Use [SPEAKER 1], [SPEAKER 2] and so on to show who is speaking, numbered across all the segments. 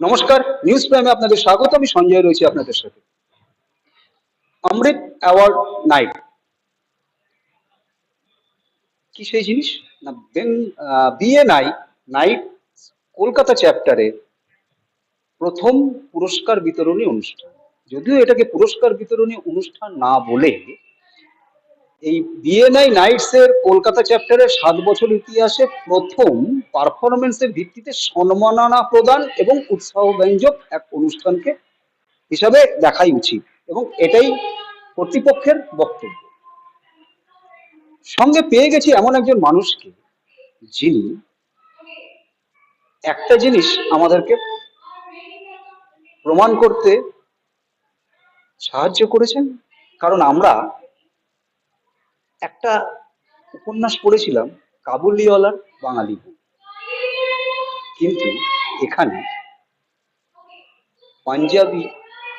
[SPEAKER 1] নমস্কার নিউজ প্রাইমে আপনাদের স্বাগত, আমি সঞ্জয় রয়েছি আপনাদের সাথে। অমৃত অ্যাওয়ার্ড নাইট কি সেই জিনিস? না বেন বিএনআই নাইট কলকাতা চ্যাপ্টারে প্রথম পুরস্কার বিতরণী অনুষ্ঠান। যদিও এটাকে পুরস্কার বিতরণী অনুষ্ঠান না বলে এই বিএনআই নাইটস এর কলকাতা চ্যাপ্টারের সাত বছর ইতিহাসে প্রথম পারফরমেন্সের ভিত্তিতে সম্মাননা প্রদান এবং উৎসাহ ব্যঞ্জক এক অনুষ্ঠানকে হিসাবে দেখাই উচিত এবং এটাই কর্তৃপক্ষের বক্তব্য। সঙ্গে পেয়ে গেছি এমন একজন মানুষকে যিনি একটা জিনিস আমাদেরকে প্রমাণ করতে সাহায্য করেছেন, কারণ আমরা একটা উপন্যাস পড়েছিলাম, কাবুলিওয়ালার বাঙালি কিন্তু এখানে পাঞ্জাবি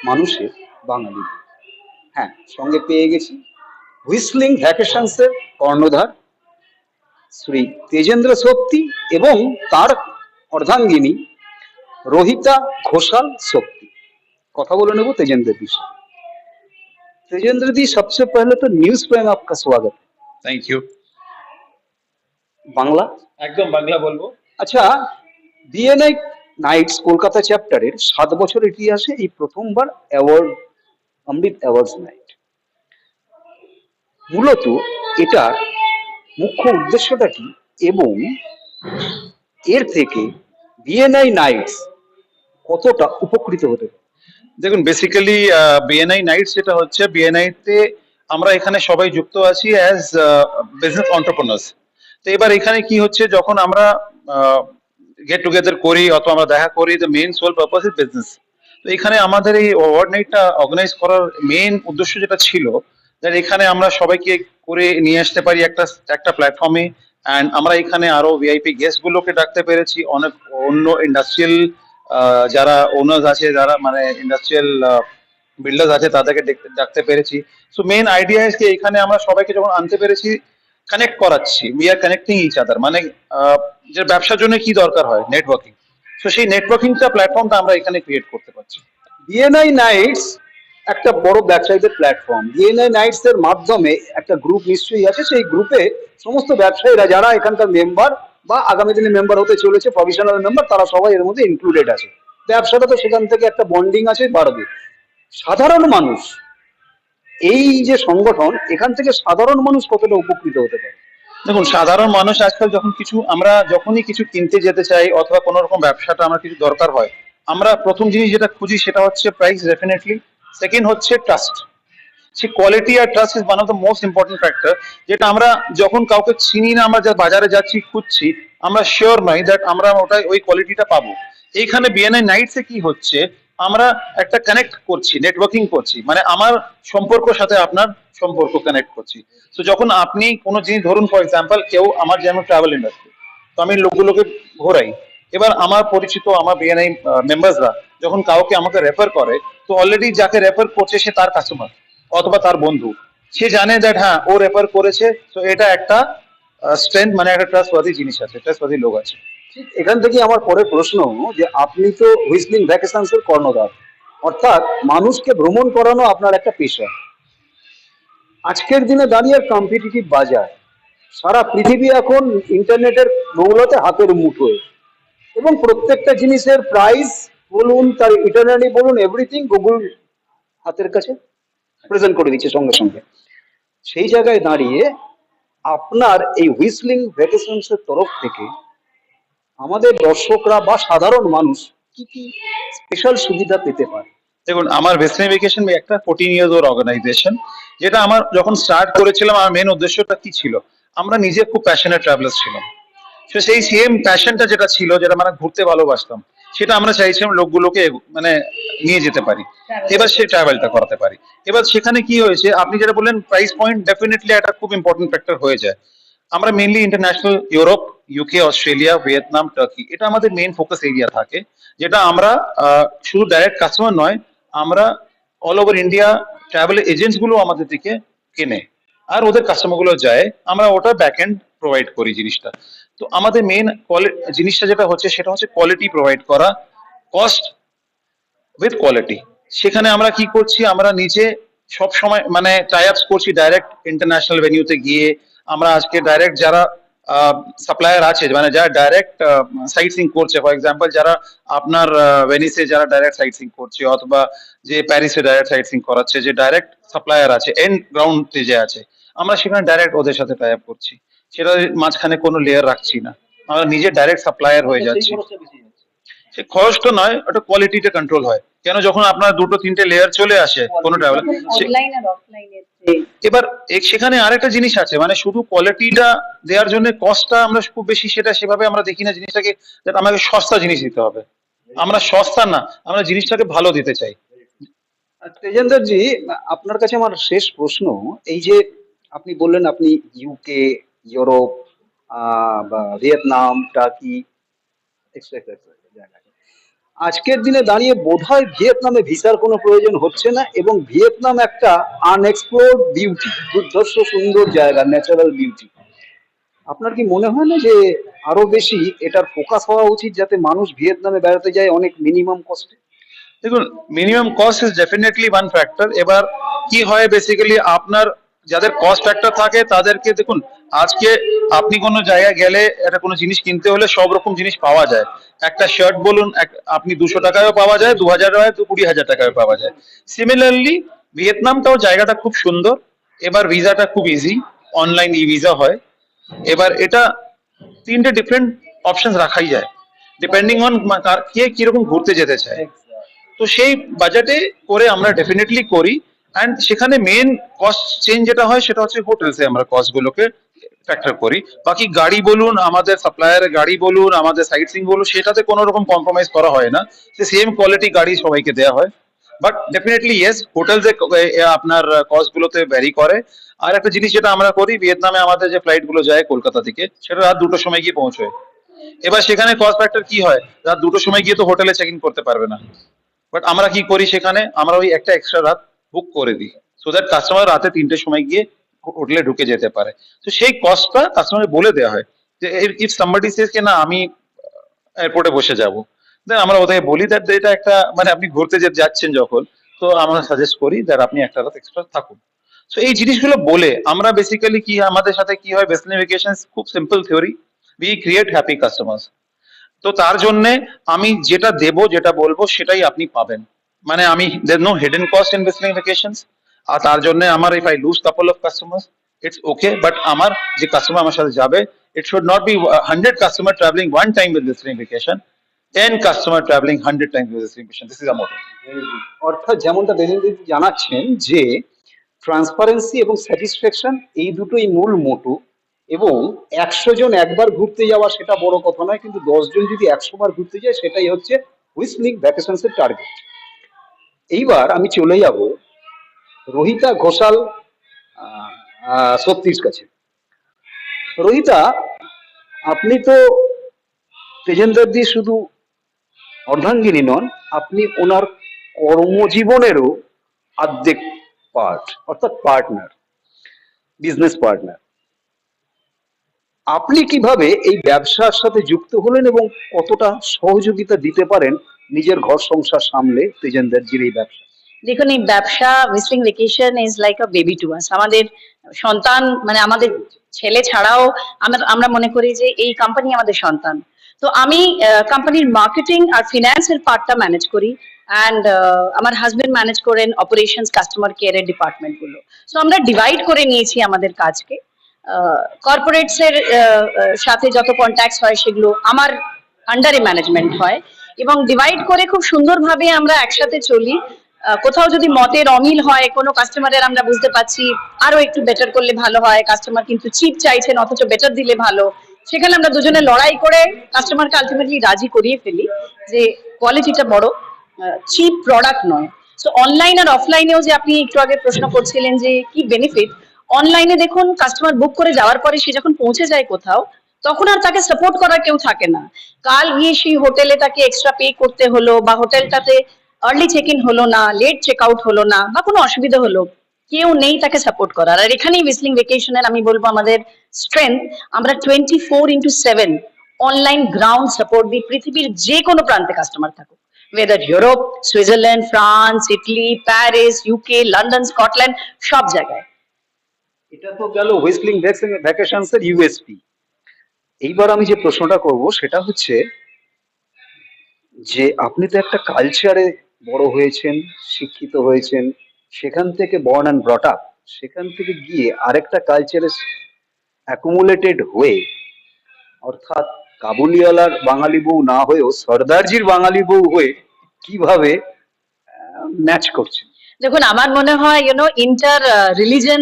[SPEAKER 1] মানুষের বাঙালি হ্যাঁ সঙ্গে পেয়ে গেছি হুইসলিং ভ্যাকেশনসের কর্ণধার শ্রী তেজেন্দ্র শক্তি এবং তার অর্ধাঙ্গিনী রোহিতা ঘোষাল শক্তি কথা বলে নেব তেজেন্দ্রের বিষয়ে। तेजेंद्र जी सबसे पहले तो न्यूज प्राइम आपका स्वागत है
[SPEAKER 2] থ্যাংক ইউ
[SPEAKER 1] বাংলা
[SPEAKER 2] একদম বাংলা বলবো
[SPEAKER 1] আচ্ছা বিএনআই নাইটস কলকাতা চ্যাপ্টারের সাত বছর ইতিহাসে এই প্রথমবার অ্যাওয়ার্ড অমৃত অ্যাওয়ার্ডস নাইট মূলত এটার মুখ্য উদ্দেশ্যটা কি এবং এর থেকে বিএনআই নাইটস কতটা উপকৃত হতে পারে
[SPEAKER 2] দেখুন বেসিক্যালি বিএনআই নাইটস যেটা হচ্ছে বিএনআই তে আমরা এখানে সবাই যুক্ত আছি অ্যাজ বিজনেস অন্টারপ্রেনার্স তো এবার এখানে কি হচ্ছে, যখন আমরা গেট টুগেদার করি অথবা আমরা দেখা করি the main sole purpose is business তো এখানে আমাদের এই অ্যাওয়ার্ড নাইটটা অর্গানাইজ করার মেইন উদ্দেশ্য যেটা ছিল যে এখানে আমরা সবাইকে করে নিয়ে আসতে পারি একটা একটা প্ল্যাটফর্মে অ্যান্ড আমরা এখানে আরও ভিআইপি গেস্ট গুলোকে ডাকতে পেরেছি, অনেক অন্য ইন্ডাস্ট্রিয়াল যারা ওনার্স আছে, যারা মানে ইন্ডাস্ট্রিয়াল বিল্ডার্স আছে, তাদেরকে ডাকতে পেরেছি। সো মেইন আইডিয়া কি এখানে আমরা সবাইকে যখন আনতে পেরেছি কানেক্ট করাচ্ছি। We are connecting each other মানে যে ব্যবসার জন্য কি দরকার হয়? নেটওয়ার্কিং সো সেই নেটওয়ার্কিংটা প্ল্যাটফর্মটা আমরা এখানে ক্রিয়েট করতে পারছি।
[SPEAKER 1] বিএনআই নাইটস একটা বড় ব্যবসায়ীদের প্ল্যাটফর্ম বিএনআই নাইটস এর মাধ্যমে একটা গ্রুপ নিশ্চয়ই আছে। সেই গ্রুপে সমস্ত ব্যবসায়ীরা, যারা এখানকার মেম্বার বা আগামী দিনে মেম্বার হতে চলেছে প্রফেশনাল মেম্বার তারা সবাই এর মধ্যে ইনক্লুডেড আছে। ব্যবসাটা তো সেখান থেকে একটা বন্ডিং আছে, বাড়বে। সাধারণ মানুষ, এই যে সংগঠন, এখান থেকে সাধারণ মানুষ কতটা উপকৃত হতে পারে?
[SPEAKER 2] দেখুন, সাধারণ মানুষ আজকাল যখন কিছু, আমরা যখনই কিছু কিনতে যেতে চাই, অথবা কোনো রকম ব্যবসাটা আমার কিছু দরকার হয়, আমরা প্রথম জিনিস যেটা খুঁজি সেটা হচ্ছে প্রাইস ডেফিনেটলি সেকেন্ড হচ্ছে ট্রাস্ট সে quality R trust is one of the most important factor যেটা আমরা যখন কাউকে চিনি না, আমরা যা বাজারে যাচ্ছি, খুঁজছি, আমরা শিওর নই দ্যাট আমরা ওটাই, ওই কোয়ালিটিটা পাবো। এইখানে বিএনআই নাইটসে কি হচ্ছে, আমরা একটা কানেক্ট করছি নেটওয়ার্কিং করছি মানে আমার সম্পর্ক সাথে আপনার সম্পর্ক কানেক্ট করছি। তো যখন আপনি কোনো জিনিস, ধরুন ফর এক্সাম্পল কেউ আমার যেমন ট্রাভেল ইন্ডাস্ট্রি তো আমি লোকগুলোকে ঘোরাই। এবার আমার পরিচিত, আমার বিএনআই মেম্বার্সরা যখন কাউকে আমাকে রেফার করে, তো অলরেডি যাকে রেফার করছে, সে তার কাস্টমার অথবা তার বন্ধু। সে জানে দ্যাট হ্যাঁ ও রেফার করেছে তো এটা একটা স্ট্রেংথ মানে একটা ট্রাস্টওয়ার্দি জিনিস আছে ট্রাস্টওয়ার্দি লোক আছে।
[SPEAKER 1] এখান থেকে আমার পরের প্রশ্ন, যে আপনি তো হুইসলিং ভ্যাকেশনস এর কর্ণধার। অর্থাৎ মানুষকে ভ্রমণ করানো আপনার একটা পেশা। আজকের দিনে দাঁড়িয়ে কম্পিটিটিভ বাজার। সারা পৃথিবী এখন ইন্টারনেটের মৌলতে হাতের মুঠোয়। এবং প্রত্যেকটা জিনিসের প্রাইস বলুন, তার ইটারনালি বলুন এভরিথিং গুগল হাতের কাছে। প্রেজেন্ট করে দিচ্ছে সঙ্গে সঙ্গে। সেই জায়গায় দাঁড়িয়ে আপনার এই হুইসলিং ভ্যাকেশনস এর তরফ থেকে আমাদের দর্শকরা বা সাধারণ মানুষ কি কি স্পেশাল সুবিধা পেতে পারে?
[SPEAKER 2] দেখুন, আমার ভেসলিং ভেকেশন একটা ফোরটিন ইয়ার্স ওর অর্গানাইজেশন যেটা আমার যখন স্টার্ট করেছিলাম, আমার মেন উদ্দেশ্যটা কি ছিল? আমরা নিজে খুব প্যাশনেট ট্রাভেলার্স ছিলাম। সেই সেম প্যাশনটা যেটা ছিল, যেটা মানে ঘুরতে ভালোবাসতাম সেটা আমরা চাইছিলাম লোকগুলোকে মানে নিয়ে যেতে পারি। এবার সেই ট্রাভেলটা করাতে পারি। এবার সেখানে কি হয়েছে, আপনি যেটা বললেন প্রাইস পয়েন্ট ডেফিনেটলি একটা খুব ইম্পর্টেন্ট ফ্যাক্টর হয়ে যায়। আমরা mainly international Europe UK Australia Vietnam Turkey এটা আমাদের মেইন ফোকাস এরিয়া থাকে, যেটা আমরা শুধু ডাইরেক্ট কাস্টমার নয়, আমরা অল ওভার ইন্ডিয়া ট্রাভেল এজেন্টসগুলো আমাদের থেকে কেনে। আর ওদের কাস্টমারগুলো যায়, আমরা ওটা ব্যাক এন্ড প্রোভাইড করি জিনিসটা। তো আমাদের মেইন জিনিসটা যেটা হচ্ছে, সেটা হচ্ছে কোয়ালিটি প্রোভাইড করা কস্ট উইথ কোয়ালিটি সেখানে আমরা কি করছি? আমরা নিজে সব সময় মানে টাই আপস করছি ডাইরেক্ট ইন্টারন্যাশনাল ভেনিউতে গিয়ে। আমরা আজকে ডাইরেক্ট যারা সাপ্লায়ার আছে মানে যারা ডাইরেক্ট সাইট সিং করছে ফর এক্সাম্পল যারা আপনার ভেনিসে যারা ডাইরেক্ট সাইট সিং করছে, অথবা যে প্যারিসে ডাইরেক্ট সাইট সিং করাচ্ছে, যে ডাইরেক্ট সাপ্লায়ার আছে এন্ড গ্রাউন্ডে যে আছে, আমরা সেখানে ডাইরেক্ট ওদের সাথে টাই আপ করছি। সেটা মাঝখানে কোনো লেয়ার রাখছি না। আমরা নিজে ডাইরেক্ট সাপ্লায়ার হয়ে যাচ্ছি। সে খরচটা নয় ওটা কোয়ালিটিটা কন্ট্রোল হয়। কেন যখন আপনার দুটো তিনটে লেয়ার চলে আসে কোনো ট্রাভেল
[SPEAKER 3] অফলাইনের
[SPEAKER 2] এবার সেখানে আরেকটা জিনিস আছে মানে শুধু কোয়ালিটিটা দেওয়ার জন্য কস্টটা আমরা খুব বেশি সেটা সেভাবে আমরা দেখি না জিনিসটাকে আমাকে সস্তা জিনিস দিতে হবে। আমরা সস্তা না আমরা জিনিসটাকে ভালো দিতে চাই।
[SPEAKER 1] তেজেন্দ্র জি আপনার কাছে আমার শেষ প্রশ্ন এই যে আপনি বললেন আপনি ইউকে ইউরোপ ভিয়েতনাম, টার্কি। আজকের দিনে দাঁড়িয়ে বোধহয় ভিয়েতনামে ভিসার কোনো প্রয়োজন হচ্ছে না এবং ভিয়েতনাম একটা আনএক্সপ্লোর্ড বিউটি দুর্ধর্ষ সুন্দর জায়গা ন্যাচারাল বিউটি আপনার কি মনে হয় না যে আরও বেশি এটার ফোকাস হওয়া উচিত যাতে মানুষ ভিয়েতনামে বেড়াতে যায় অনেক মিনিমাম কস্টে
[SPEAKER 2] দেখুন minimum cost is definitely one factor এবার কি হয় বেসিক্যালি আপনার যাদের কস্ট ফ্যাক্টর থাকে তাদেরকে দেখুন আজকে আপনি কোনো জায়গায় গেলে একটা কোনো জিনিস কিনতে হলে সব রকম জিনিস পাওয়া যায়। একটা শার্ট বলুন আপনি দুশো টাকায়ও পাওয়া যায় দু হাজার টাকায় দু কুড়ি হাজার টাকায় পাওয়া যায়। সিমিলারলি ভিয়েতনামটাও জায়গাটা খুব সুন্দর এবার ভিসাটা খুব ইজি অনলাইন ই ভিসা হয়। এবার এটা তিনটে ডিফারেন্ট অপশন রাখাই যায় ডিপেন্ডিং অন কে কীরকম ঘুরতে যেতে চায়। তো সেই বাজেটে করে আমরা ডেফিনেটলি করি। অ্যান্ড সেখানে মেন কস্ট চেঞ্জ যেটা হয়, সেটা হচ্ছে হোটেলসে আমরা কস্ট গুলোকে ফ্যাক্টর করি। বাকি গাড়ি বলুন, আমাদের সাপ্লায়ারের গাড়ি বলুন, আমাদের সাইট সিং বলুন, সেটাতে কোনো রকম কম্প্রোমাইজ করা হয় না। সে সেম কোয়ালিটি গাড়ি সবাইকে দেওয়া হয়। বাট ডেফিনেটলি ইয়েস হোটেলস আপনার কস্ট গুলোতে ভ্যারি করে। আর একটা জিনিস যেটা আমরা করি, ভিয়েতনামে আমাদের যে ফ্লাইটগুলো যায় কলকাতা থেকে, সেটা রাত দুটোর সময় গিয়ে পৌঁছয়। এবার সেখানে কস্ট ফ্যাক্টর কি হয়? রাত দুটোর সময় গিয়ে তো হোটেলে চেক ইন করতে পারবে না। বাট আমরা কি করি সেখানে? আমরা ওই একটা এক্সট্রা রাত বুক করে দিই। সো দ্যাট কাস্টমার রাতে তিনটের সময় গিয়ে হোটেলে ঢুকে যেতে পারে। তো সেই কস্টটা কাস্টমার বলে দেওয়া হয় যে ইফ সামবডি সেজ কে, না, আমি এয়ারপোর্টে বসে যাব। দেন আমরা ওদেরকে বলি দ্যাট এটা একটা মানে আপনি ঘুরতে যে, যাচ্ছেন যখন, তো আমরা সাজেস্ট করি দ্যাট আপনি একটা রাত এক্সট্রা থাকুন। সো এই জিনিসগুলো বলে আমরা বেসিক্যালি কি, আমাদের সাথে কি হয় বেসিক্যালি ভেকেশন খুব simple theory we create happy customers তো তার জন্য আমি যেটা দেব, যেটা বলব, সেটাই আপনি পাবেন। মানে আমি there no hidden cost in Visiting Vacations আর তার জন্য আমার if I lose couple of customers it's okay but আমার যে কাস্টমার আমার সাথে যাবে it should not be hundred customer traveling one time with Visiting Vacation ten customer traveling hundred time with Visiting Vacation this is motto
[SPEAKER 1] অর্থাৎ যেমনটা দেবেন্দ্র জানাচ্ছেন যে transparency এবং স্যাটিসফ্যাকশন এই দুটোই মূল মোটু এবং একশো জন একবার ঘুরতে যাওয়া সেটা বড় কথা নয়, কিন্তু দশ জন যদি একশো বার ঘুরতে যায়, সেটাই হচ্ছে হুইসলিং ভ্যাকেশনস এর টার্গেট এইবার আমি চলে যাব রোহিতা ঘোষাল সত্যির কাছে। রোহিতা, আপনি তো তেজেন্দ্র দি শুধু অর্ধাঙ্গিনী নন, আপনি ওনার কর্মজীবনেরও অর্ধেক পার্ট অর্থাৎ পার্টনার বিজনেস পার্টনার আপনি কীভাবে এই ব্যবসার সাথে যুক্ত হলেন এবং কতটা সহযোগিতা দিতে পারেন নিজের ঘর সংসার সামলে তেজেন্দ্রজির এই ব্যবসা।
[SPEAKER 3] দেখুন এই ব্যবসা Whistling Vacation is like a baby to us আমাদের সন্তান মানে আমাদের ছেলে ছাড়াও আমরা আমরা মনে করি যে এই কোম্পানি আমাদের সন্তান। তো আমি কোম্পানির মার্কেটিং আর ফিনান্সের পার্টটা ম্যানেজ করি অ্যান্ড আমার হাজবেন্ড ম্যানেজ করেন অপারেশনস কাস্টমার কেয়ারের ডিপার্টমেন্টগুলো সো আমরা ডিভাইড করে নিয়েছি আমাদের কাজকে। কর্পোরেটস এর আহ, আহ, সাথে যত কন্ট্যাক্টস হয় সেগুলো আমার আন্ডারে ম্যানেজমেন্ট হয়। এবং ডিভাইড করে খুব সুন্দরভাবে আমরা একসাথে চলি। কোথাও যদি মতের অমিল হয়, কোনো কাস্টমারের আমরা বুঝতে পারছি আরও একটু বেটার করলে ভালো হয়। কাস্টমার কিন্তু চিপ চাইছেন, অথচ বেটার দিলে ভালো। সেখানে আমরা দুজনে লড়াই করে কাস্টমারকে আলটিমেটলি রাজি করিয়ে ফেলি যে কোয়ালিটিটা বড় চিপ প্রোডাক্ট নয়। সো অনলাইন আর অফলাইনেও যে আপনি একটু আগে প্রশ্ন করছিলেন যে কি বেনিফিট অনলাইনে দেখুন কাস্টমার বুক করে যাওয়ার পরে সে যখন পৌঁছে যায় কোথাও তখন আর তাকে সাপোর্ট করার কেউ থাকে না। কাল গিয়ে সেই হোটেলে তাকে এক্সট্রা পে করতে হলো বা হোটেলটাতে আর্লি চেক ইন হলো না লেট চেক আউট হলো না বা কোনো অসুবিধা হলো কেউ নেই তাকে সাপোর্ট করার। আর এখানেই উইসলিং ভেকেশনের আমি বলব আমাদের স্ট্রেংথ আমরা twenty four into seven online ground support দিই পৃথিবীর যে কোনো প্রান্তে কাস্টমার থাকুক। Whether Europe Switzerland France Italy, Paris UK London Scotland সব জায়গায়।
[SPEAKER 1] এটা তো গেল হুইসলিং ভ্যাকেশনস এর ইউএসপি এইবার আমি যে প্রশ্নটা করব সেটা হচ্ছে যে আপনি তো একটা কালচারে বড় হয়েছেন, শিক্ষিত হয়েছেন, সেখান থেকে বর্ন অ্যান্ড ব্রট আপ সেখান থেকে গিয়ে আরেকটা কালচারে অ্যাকুমুলেটেড হয়ে, অর্থাৎ কাবুলিওয়ালার বাঙালি বউ না হয়েও সর্দারজির বাঙালি বউ হয়ে কীভাবে ম্যাচ করছেন?
[SPEAKER 3] দেখুন, আমার মনে হয় ইউনো ইন্টার রিলিজন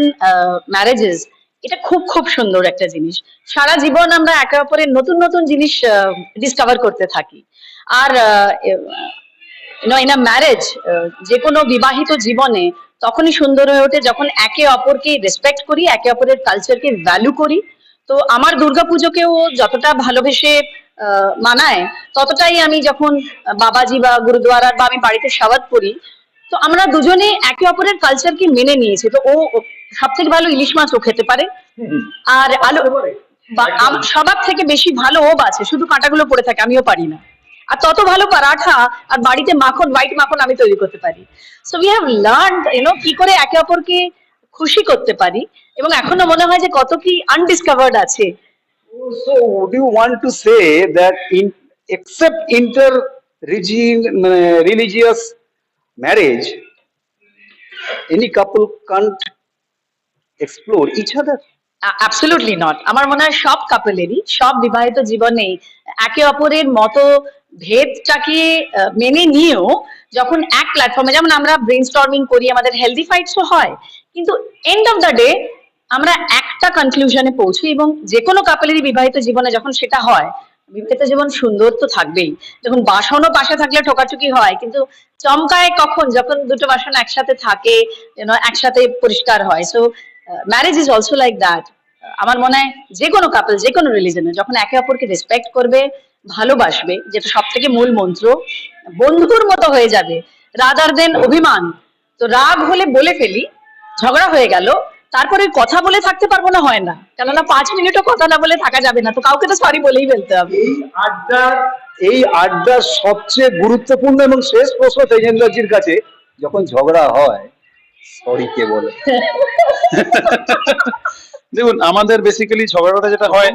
[SPEAKER 3] ম্যারেজেস এটা খুব খুব সুন্দর একটা জিনিস। সারা জীবন আমরা একে অপরের নতুন নতুন জিনিস ডিসকভার করতে থাকি। আর ইন আ ম্যারেজ যে কোনো বিবাহিত জীবনে তখনই সুন্দর হয়ে ওঠে যখন একে অপরকে রেসপেক্ট করি, একে অপরের কালচারকে ভ্যালু করি। তো আমার দুর্গাপুজোকেও যতটা ভালোবেসে মানায়, ততটাই আমি যখন বাবাজি বা গুরুদুয়ারার বা আমি বাড়িতে সাবাদ করি তো আমরা দুজনে একে অপরের কালচারকে মেনে নিয়েছি। তো ও সব থেকে ভালো ইলিশ মাছ ও খেতে পারে। আর আলো সবার থেকে বেশি ভালো ও বাছে। শুধু কাঁটাগুলো পড়ে থাকে আমিও পারি না। আর তত ভালো পরাঠা আর বাড়িতে মাখন হোয়াইট মাখন আমি তৈরি করতে পারি। So we have learn you know কি করে একে অপরকে খুশি করতে পারি। এবং এখনও মনে হয় যে কত কি আনডিসকভার্ড আছে।
[SPEAKER 1] So, would you want to say that in except inter religious marriage, any couple can't explore each other?
[SPEAKER 3] Absolutely not আমার মনে হয় সব কাপলেরই সব বিবাহিত জীবনে একে অপরের মতো ভেদটাকে মেনে নিয়েও যখন এক প্ল্যাটফর্মে যেমন আমরা ব্রেন স্টর্মিং করি আমাদের হেলদি ফাইটসও হয় কিন্তু এন্ড অফ দ্য ডে আমরা একটা কনক্লুশনে পৌঁছি এবং যে কোনো কাপলেরই বিবাহিত জীবনে যখন সেটা হয় বিবাহিত জীবন সুন্দর তো থাকবেই। যখন বাসনও পাশে থাকলে ঠোকাঠুকি হয়, কিন্তু চমকায় কখন? যখন দুটো বাসন একসাথে থাকে, যেন একসাথে পরিষ্কার হয়। So marriage is also like that আমার মনে হয় যে কোনো কাপল যে কোনো রিলিজনে যখন একে অপরকে রেসপেক্ট করবে, ভালোবাসবে, যেটা সব থেকে মূল মন্ত্র, বন্ধুর মতো হয়ে যাবে। রাদার দেন অভিমান। তো রাগ হলে বলে ফেলি, ঝগড়া হয়ে গেল তারপরে কথা বলে থাকতে পারব না হয় না। কেননা পাঁচ মিনিটও কথা না বলে থাকা যাবে না তো কাউকে তো সরি বলেই ফেলতে হবে।
[SPEAKER 1] এই আড্ডার এই আড্ডার সবচেয়ে গুরুত্বপূর্ণ এবং শেষ প্রশ্ন তেজেন্দ্রজির কাছে যখন ঝগড়া হয় সরি কে বলে?
[SPEAKER 2] দেখুন আমাদের বেসিক্যালি ঝগড়াটা যেটা হয়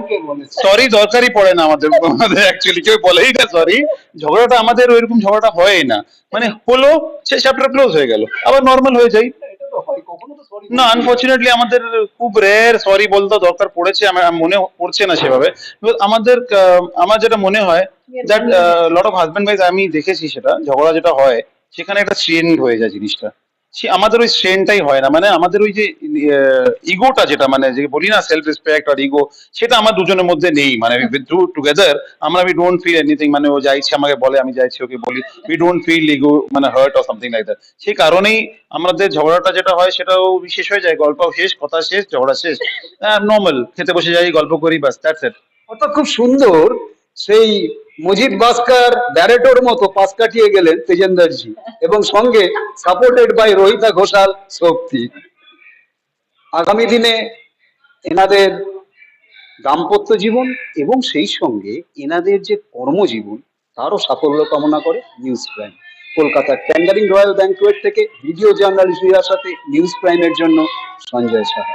[SPEAKER 2] সরি দরকারই পড়ে না আমাদের আমাদের অ্যাকচুয়ালি কেউ বলেই না সরি ঝগড়াটা আমাদের ওইরকম ঝগড়াটা হয় না। মানে হলো সে চ্যাপ্টার ক্লোজ হয়ে গেল আবার নর্মাল হয়ে যায় না আনফর্চুনেটলি আমাদের খুব রেয়ার সরি বলতে দরকার পড়েছে আমার মনে পড়ছে না সেভাবে। আমাদের আমার যেটা মনে হয় that lot of husband wise আমি দেখেছি সেটা ঝগড়া যেটা হয় সেখানে একটা চেঞ্জ হয়ে যায় জিনিসটা। সে আমাদের ওই স্ট্রেনটাই হয় না। মানে আমাদের ওই যে ইগোটা যেটা মানে যে বলি না সেলফ রেসপেক্ট আর ইগো সেটা আমার দুজনের মধ্যে নেই। মানে টু টুগেদার আমরা উই ডোন্ট ফিল এনিথিং মানে ও যাইছে, আমাকে বলে, আমি যাইছি, ওকে বলি উই ডোন্ট ফিল ইগো মানে hurt or something like that সেই কারণেই আমাদের ঝগড়াটা যেটা হয়, সেটাও শেষ হয়ে যায় গল্প শেষ, কথা শেষ, ঝগড়া শেষ। নর্মাল খেতে বসে যাই, গল্প করি বাস দ্যাটস ইট
[SPEAKER 1] অর্থাৎ খুব সুন্দর সেই মজিদ বাস্কার ব্যারেটোর মতো পাশ কাটিয়ে গেলেন তেজেন্দারজি এবং সঙ্গে সাপোর্টেড বাই রোহিতা ঘোষাল, শক্তি। আগামী দিনে এনাদের দাম্পত্য জীবন এবং সেই সঙ্গে এনাদের যে কর্মজীবন, তারও সাফল্য কামনা করে নিউজ প্রাইম কলকাতার ট্যান্ডারিং রয়্যাল ব্যাংকুয়েট থেকে ভিডিও জার্নালিস্ট সাথে নিউজ প্রাইমের জন্য সঞ্জয় সাহা।